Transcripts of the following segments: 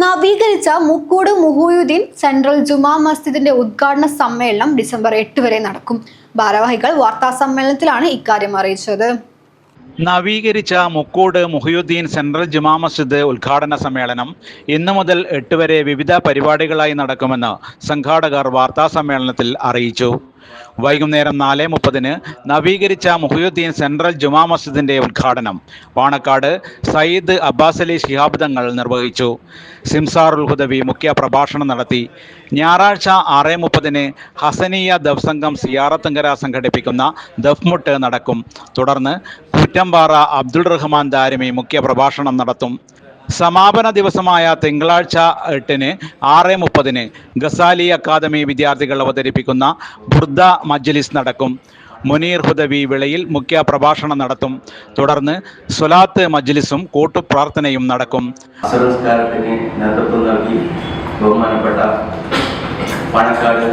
നവീകരിച്ച മുക്കൂട് മുഹൂയുദ്ദീൻ സെൻട്രൽ ജുമാ മസ്ജിദിന്റെ ഉദ്ഘാടന സമ്മേളനം ഡിസംബർ എട്ട് വരെ നടക്കും. ഭാരവാഹികൾ വാർത്താ സമ്മേളനത്തിലാണ് ഇക്കാര്യം അറിയിച്ചത്. നവീകരിച്ച മുക്കോട് മുഹിയുദ്ദീൻ സെൻട്രൽ ജുമാ മസ്ജിദ് ഉദ്ഘാടന സമ്മേളനം ഇന്നു മുതൽ എട്ട് വരെ വിവിധ പരിപാടികളായി നടക്കുമെന്ന് സംഘാടകർ വാർത്താ സമ്മേളനത്തിൽ അറിയിച്ചു. വൈകുന്നേരം നാല് മുപ്പതിന് നവീകരിച്ച മുഹിയുദ്ദീൻ സെൻട്രൽ ജുമാ മസ്ജിദിന്റെ ഉദ്ഘാടനം. പാണക്കാട് സയ്യിദ് അബ്ബാസ് അലി ശിഹാബ് തങ്ങൾ നിർവഹിച്ചു. സിംസാറുൽ ഹുദവി മുഖ്യ പ്രഭാഷണം നടത്തി. ഞായറാഴ്ച ആറ് മുപ്പതിന് ഹസനിയ ദഫ് സംഘം സിയാറത്തുങ്കര സംഘടിപ്പിക്കുന്ന ദഫ്മുട്ട് നടക്കും. തുടർന്ന് കുറ്റമ്പാറ അബ്ദുൾ റഹ്മാൻ ദാരിമി മുഖ്യ പ്രഭാഷണം നടത്തും. സമാപന ദിവസമായ തിങ്കളാഴ്ച എട്ടിന് ആറ് മുപ്പതിന് ഗസാലി അക്കാദമി വിദ്യാർത്ഥികൾ അവതരിപ്പിക്കുന്ന ബുർദ മജ്ലിസ് നടക്കും. മുനീർ ഹുദവി വിളയിൽ മുഖ്യ പ്രഭാഷണം നടത്തും. തുടർന്ന് സ്വലാത്ത് മജ്ലിസും കൂട്ടുപ്രാർത്ഥനയും നടക്കും. നേതൃത്വം നൽകി ബഹുമാനപ്പെട്ട പണക്കാട്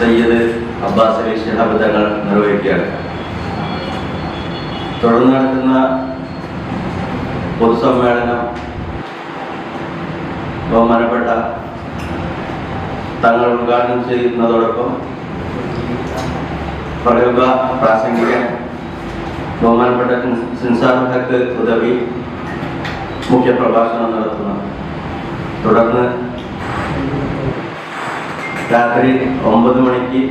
സയ്യദ് അബ്ബാസ് അലി ശിഹാബ് തങ്ങൾ നിർവഹിക്കുകയാണ്. തുടർന്ന് നടക്കുന്ന പൊതുസമ്മേളനം ബഹുമാനപ്പെട്ട തങ്ങൾ ഉദ്ഘാടനം ചെയ്യുന്നതോടൊപ്പം പ്രഗത്ഭ പ്രാസംഗികൻ ബഹുമാനപ്പെട്ട സിൻസാർ ഹക്ക് ഉദവി മുഖ്യ പ്രഭാഷണം നടത്തുന്നു. തുടർന്ന് രാത്രി ഒമ്പത് മണിക്ക്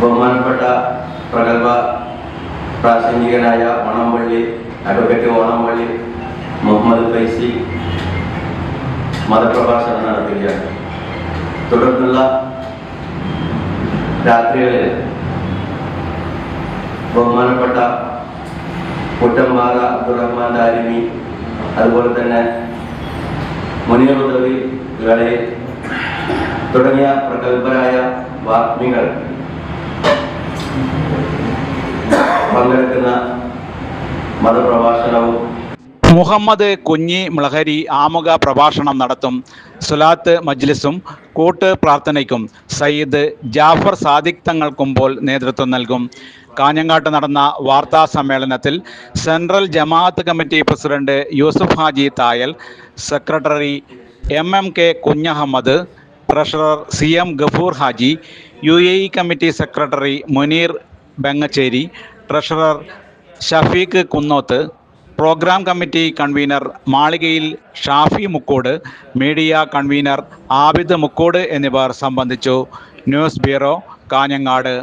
ബഹുമാനപ്പെട്ട പ്രഗത്ഭ പ്രാസംഗികനായ ഓണംപള്ളി അഡ്വക്കേറ്റ് ഓണംപള്ളി മുഹമ്മദ് ഫൈസി മതപ്രഭാഷണം നടത്തുകയാണ് തുടർന്നുള്ള രാത്രികളിൽ ബഹുമാനപ്പെട്ട കുട്ടമ്പാറ അബ്ദുറഹ്മാൻ ദാരിമി അതുപോലെ തന്നെ മുനീർ ഉദവി കളെ തുടങ്ങിയ പ്രഗത്ഭരായ വാഗ്മികൾ പങ്കെടുക്കുന്ന മതപ്രഭാഷണവും മുഹമ്മദ് കുഞ്ഞി മുളഹരി ആമുഖ പ്രഭാഷണം നടത്തും സുലാത്ത് മജ്ലിസും കൂട്ട് പ്രാർത്ഥനയ്ക്കും സയ്യിദ് ജാഫർ സാദിഖ് തങ്ങൾക്കുമ്പോൾ നേതൃത്വം നൽകും. കാഞ്ഞങ്ങാട്ട് നടന്ന വാർത്താ സമ്മേളനത്തിൽ central Jamaath committee president Yusuf Haji Thayal secretary M M K Kunhahammed treasurer C M Gafoor Haji U A E committee secretary Muneer Bengachery treasurer Shafeeq Kunnoth programme committee convener Malikayil Shafi Mukkod media convener Abid Mukkod എന്നിവർ സംബന്ധിച്ചു. News bureau Kanhangad.